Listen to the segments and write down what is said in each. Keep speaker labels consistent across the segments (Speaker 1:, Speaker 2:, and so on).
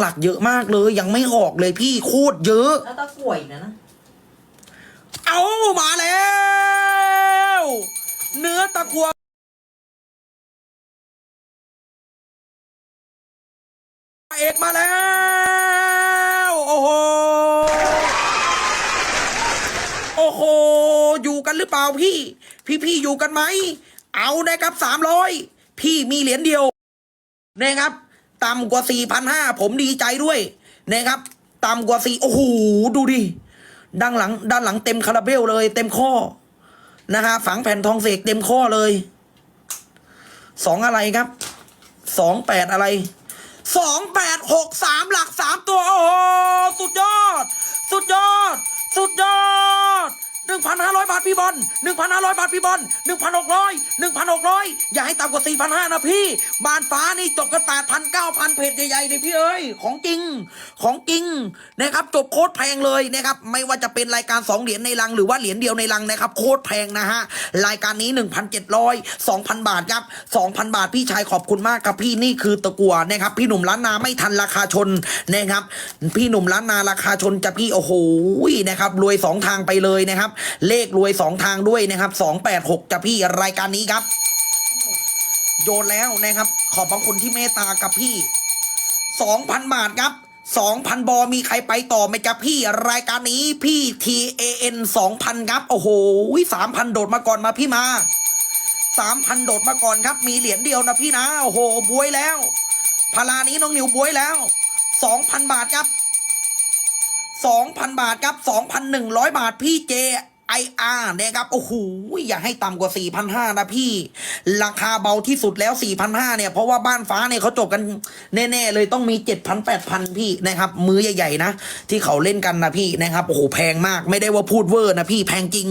Speaker 1: หลักๆเยอะมากเลย ยังไม่ออกเลยพี่โคตรเยอะ
Speaker 2: แล้วตะกรวยนะนะ
Speaker 1: เอามาแล้ว เนื้อตะกัวเอกมาแล้ว โอ้โห โอ้โห อยู่กันหรือเปล่าพี่ พี่พี่ๆอยู่กันไหม เอานะครับสามร้อย พี่มีเหรียญเดียวนะครับ ต่ำกว่าสี่พันห้าผมดีใจด้วยนะครับต่ำกว่าสี่โอ้โหดูดิด้านหลัง ด้านหลังเต็มคาราเบลเลย เต็มข้อนะฮะฝังแผ่นทองเสกเต็มข้อเลยสองอะไรครับสองแปดอะไรสองแปดหกสามหลักสามตัวโอ้ 1,500 บาทพี่บอล1,500 บาทพี่บอล1,600 1,600 อย่าให้ต่ำกว่า 4,500 นะพี่ บานฟ้านี่จบกัน 8,000 9,000 เพจใหญ่ๆเลยพี่เอ้ย ของจริง ของจริงนะครับจบโคตรแพงเลยนะครับ ไม่ว่าจะเป็นรายการ 2 เหรียญในลังหรือว่าเหรียญเดียวในลังนะครับ โคตรแพงนะฮะ รายการนี้ 1,700 2,000 บาทครับ 2,000 บาทพี่ชายขอบคุณมากครับพี่นี่คือตะกัวนะครับ พี่หนุ่มล้านนาไม่ทันราคาชนนะครับ พี่หนุ่มล้านนาราคาชนจะพี่โอ้โหนะครับรวย 2 ทางไปเลยนะครับเลขรวยสองทางด้วยนะครับสองแปดหกจะพี่รายการนี้ครับ โยนแล้วนะครับ ขอบพระคุณที่เมตตากับพี่สองพันบาทครับสองพันบอมีใครไปต่อไหมจ๊ะพี่รายการนี้พี่ T A N สองพันครับ โอ้โหสามพันโดดมาก่อนมาพี่มาสามพันโดดมาก่อนครับ มีเหรียญเดียวนะพี่นะ โอ้โหบวยแล้วพารานี้น้องนิวบวยแล้วสองพันบาทครับสองพันบาทครับสองพันหนึ่งร้อยบาทพี่เจ ไออาร์นะครับโอ้โหอย่าให้ต่ำกว่าสี่พันห้านะพี่ ราคาเบาที่สุดแล้วสี่พันห้าเนี่ย เพราะว่าบ้านฟ้าเนี่ยเขาจบกันแน่ ๆ เลยต้องมีเจ็ดพันแปดพันพี่นะครับ มือใหญ่ ๆ นะ ที่เขาเล่นกันนะพี่นะครับโอ้โหแพงมากไม่ได้ว่าพูดเวอร์นะพี่แพงจริง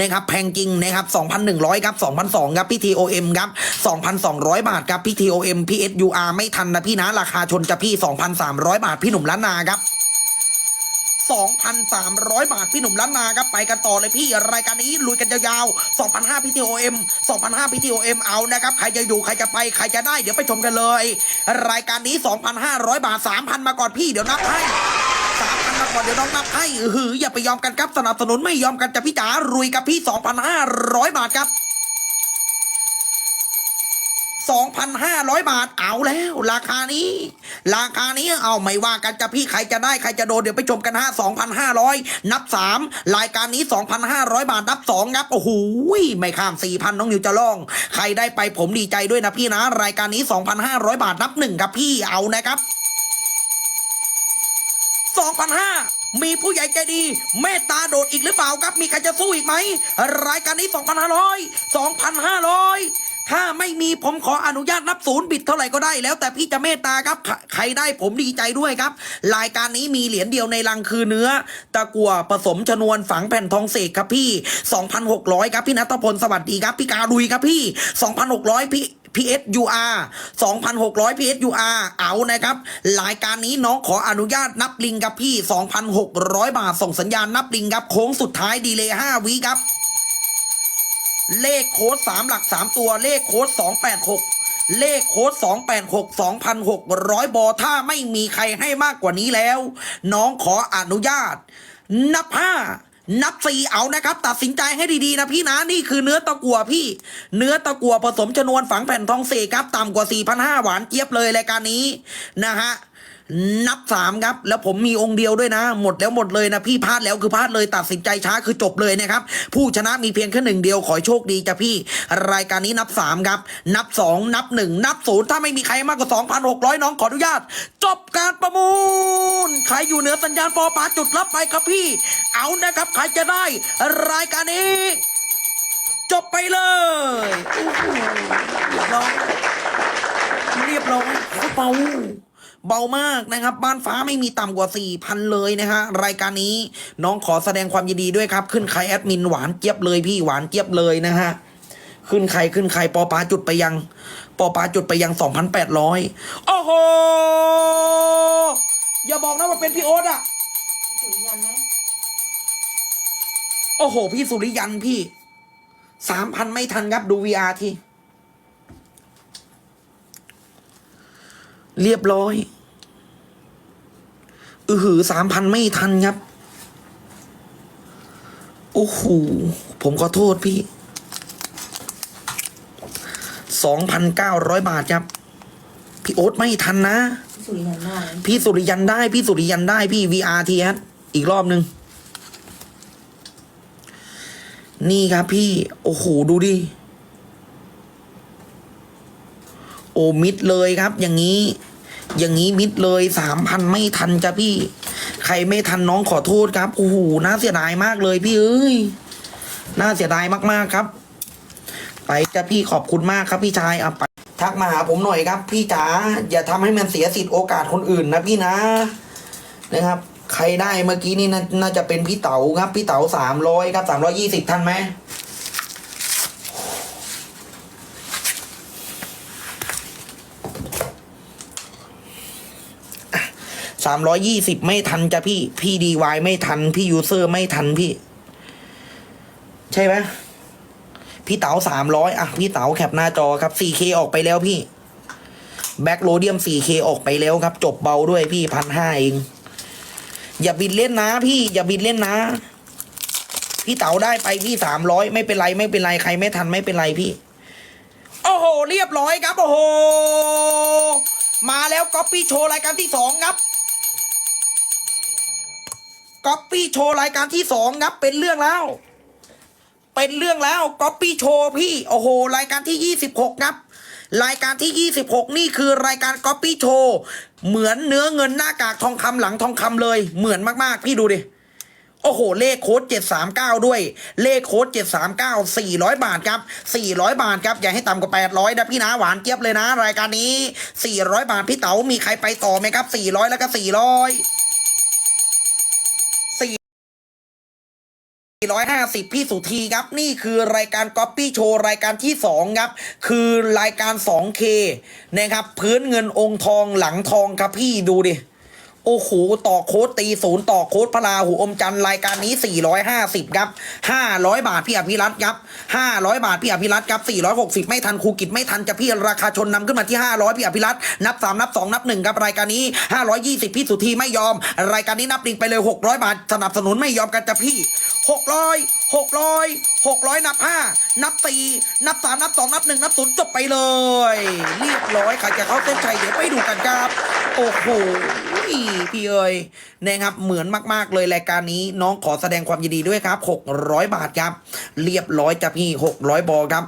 Speaker 1: นะครับแพงจริงนะครับสองพันหนึ่งร้อยครับสองพันสองครับพี่ทีโอเอ็มครับสองพันสองร้อยบาทครับพี่ทีโอเอ็มพีเอสยูอาร์ไม่ทันนะพี่นะ ราคาชนจะพี่สองพันสามร้อยบาทพี่หนุ่มล้านนาครับ 2,300 บาท พี่หนุ่มล้านนาครับไปกันต่อเลยพี่รายการนี้ลุยกันยาวๆ2,500พี่ทีโอเอ็ม2,500พี่ทีโอเอ็มเอานะครับใครจะอยู่ใครจะไปใครจะได้เดี๋ยวไปชมกันเลย รายการนี้ 2,500 บาท 3,000 มาก่อนพี่เดี๋ยวนับให้3,000มาก่อนเดี๋ยวน้องนับให้หืออย่าไปยอมกันครับสนับสนุนไม่ยอมกันจะพี่จ๋ารุยกับพี่ 2,500 บาทครับ 2,500 บาทเอาแล้ว ราคานี้ ราคานี้เอาไม่ว่ากันจะพี่ใครจะได้ใครจะโดนเดี๋ยวไปชมกันฮะ2,500 นับ 3 รายการนี้ 2,500 บาทนับ2ครับโอ้โหไม่ข้าม 4,000 น้องนิวจะล่อง ใครได้ไปผมดีใจด้วยนะพี่นะ รายการนี้ 2,500 บาทนับ1ครับพี่เอานะครับ2,500มีผู้ใหญ่ใจดีเมตตาโดดอีกหรือเปล่าครับ มีใครจะสู้อีกไหม รายการนี้ 2,500 2,500 ถ้าไม่มีผมขออนุญาตนับศูนย์บิดเท่าไหร่ก็ได้ แล้วแต่พี่จะเมตตาครับใครได้ผมดีใจด้วยครับ รายการนี้มีเหรียญเดียวในลังคือเนื้อ ตะกัวผสมชนวนฝังแผ่นทองเสกครับพี่ 2,600 ครับพี่นัทพลสวัสดีครับพี่การุยครับพี่ 2,600 พี่ PSUR 2,600 PSUR เอานะครับ รายการนี้น้องขออนุญาตนับลิงครับพี่ 2,600 บาทส่งสัญญาณนับลิงครับโค้งสุดท้ายดีเลย5วิครับ เลขโค้ด3หลัก3ตัว เลขโค้ด286เลขโค้ด286 2,600 บอถ้าไม่มีใครให้มากกว่านี้แล้ว น้องขออนุญาต นับ5นับสี่เอานะครับ ตัดสินใจให้ดีๆนะพี่นะนี่คือเนื้อตะกัวพี่ เนื้อตะกัวผสมชนวนฝังแผ่นทองเสกครับต่ำกว่า4,500หวานเจี๊ยบเลยรายการนี้นะฮะ นับสามครับ แล้วผมมีองค์เดียวด้วยนะ หมดแล้วหมดเลยนะพี่พลาดแล้วคือพลาดเลยตัดสินใจช้าคือจบเลยนะครับ ผู้ชนะมีเพียงแค่หนึ่งเดียวขอโชคดีจ้ะพี่ รายการนี้นับสามครับ นับสองนับหนึ่งนับศูนย์ถ้าไม่มีใครมากกว่าสองพันหกร้อยน้องขออนุญาต จบการประมูลใครอยู่เหนือสัญญาณปอปาจุดรับไปครับพี่ เอานะครับใครจะได้ รายการนี้ จบไปเลยโอ้โหเรียบร้อยเรียบร้อยเขาเบา เบามากนะครับ บ้านฟ้าไม่มีต่ำกว่าสี่พันเลยนะฮะรายการนี้น้องขอแสดงความยินดีด้วยครับ ขึ้นใครแอดมินหวานเจี๊ยบเลยพี่หวานเจี๊ยบเลยนะฮะขึ้นใครขึ้นใครปอปาจุดไปยัง ปอปาจุดไปยังสองพันแปดร้อยโอ้โห อย่าบอกนะว่าเป็นพี่โอ๊ตอะ
Speaker 2: สุริยันไหม
Speaker 1: โอ้โห พี่สุริยันพี่สามพันไม่ทันครับดู VR ทีเรียบร้อย อือหือสามพันไม่ทันครับ โอ้โห ผมขอโทษพี่สองพันเก้าร้อยบาทครับ พี่โอ๊ตไม่ทันนะ
Speaker 2: สุริยันได้
Speaker 1: พี่สุริยันได้ พี่สุริยันได้ พี่ VRTS อีกรอบหนึ่ง นี่ครับพี่ โอ้โห ดูดิ โอ้มิดเลยครับ อย่างนี้ อย่างนี้มิดเลยสามพันไม่ทันจ้ะพี่ ใครไม่ทันน้องขอโทษครับโอ้โหน่าเสียดายมากเลยพี่เอ้ยน่าเสียดายมากๆครับ ไปจ้ะพี่ขอบคุณมากครับพี่ชายเอาไปทักมาหาผมหน่อยครับ พี่จ๋าอย่าทำให้มันเสียสิทธิ์โอกาสคนอื่นนะพี่นะนะครับ ใครได้เมื่อกี้นี่นาน่าจะเป็นพี่เต๋าครับ พี่เต๋าสามร้อยครับสามร้อยี่สิบท่านไหม สามร้อยี่สิบไม่ทันจ้ะพี่ พี่ดีวายไม่ทัน พี่ยูเซอร์ไม่ทันพี่ ใช่ไหมพี่เต๋าสามร้อยอะ พี่เต๋าแคปหน้าจอครับ 4K ออกไปแล้วพี่ แบ็คโรเดียม 4K ออกไปแล้วครับ จบเบาด้วยพี่พันห้าเอง อย่าบิดเล่นนะพี่ อย่าบิดเล่นนะ พี่เต๋าได้ไปพี่สามร้อยไม่เป็นไรไม่เป็นไรใครไม่ทันไม่เป็นไรพี่ โอ้โห เรียบร้อยครับ โอ้โห มาแล้วก๊อปปี้โชว์รายการที่สองครับ ก๊อปปี้โชว์รายการที่สองครับเป็นเรื่องแล้ว เป็นเรื่องแล้วก๊อปปี้โชว์พี่โอ้โห รายการที่26ครับ รายการที่26นี่คือรายการก๊อปปี้โชว์เหมือนเนื้อเงินหน้ากากทองคำหลังทองคำเลย เหมือนมากๆ พี่ดูดิโอ้โห เลขโค้ด 739 ด้วย เลขโค้ด 739 400 บาทครับ 400 บาทครับ อย่าให้ต่ำกว่า 800นะพี่นะ หวานเจี๊ยบเลยนะ รายการนี้ 400 บาทพี่เต๋ามีใครไปต่อไหมครับ 400 แล้วก็ 400 450 พี่สุธีครับ นี่คือรายการก๊อปปี้โชว์รายการที่ 2 ครับ คือรายการ 2K นะครับ พื้นเงินองค์ทองหลังทองครับพี่ดูดิ โอ้โห ต่อโค้ดตีศูนย์ต่อโค้ดพระราหูอมจันรายการนี้ 450 ครับ 500 บาทพี่อภิรัตน์ครับ 500 บาทพี่อภิรัตน์ครับ 460 ไม่ทันครูกิจไม่ทันจะพี่ราคาชนนำขึ้นมาที่ 500 พี่อภิรัตน์นับ 3 นับ 2 นับ 1 ครับรายการนี้ 520 พี่สุธีไม่ยอม รายการนี้นับหนึ่งไปเลย 600 บาท สนับสนุนไม่ยอมกันจะพี่ 600 600 600นับ5นับ4นับ3นับ2นับ1นับ0จบไปเลย เรียบร้อยใครจะเข้าเส้นชัยเดี๋ยวไปดูกันครับ โอ้โหพี่เอ๋ยนะครับเหมือนมาก ๆ เลยรายการนี้น้องขอแสดงความยินดีด้วยครับ600 บาทครับ เรียบร้อยจ้ะพี่600บอครับ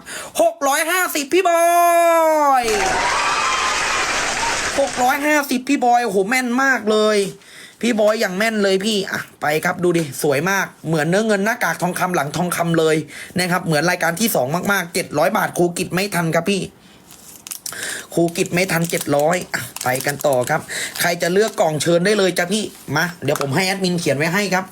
Speaker 1: 650พี่บอย650พี่บอยโอ้โหแม่นมากเลย พี่บอยอย่างแม่นเลยพี่อะไปครับดูดิ สวยมากเหมือนเนื้อเงินหน้ากากทองคำหลังทองคำเลยนะครับ เหมือนรายการที่สองมากๆ 700 บาทครูกิจไม่ทันครับพี่ครูกิจไม่ทันเจ็ดร้อยไปกันต่อครับ ใครจะเลือกกล่องเชิญได้เลยจ้ะพี่มาเดี๋ยวผมให้แอดมินเขียนไว้ให้ครับ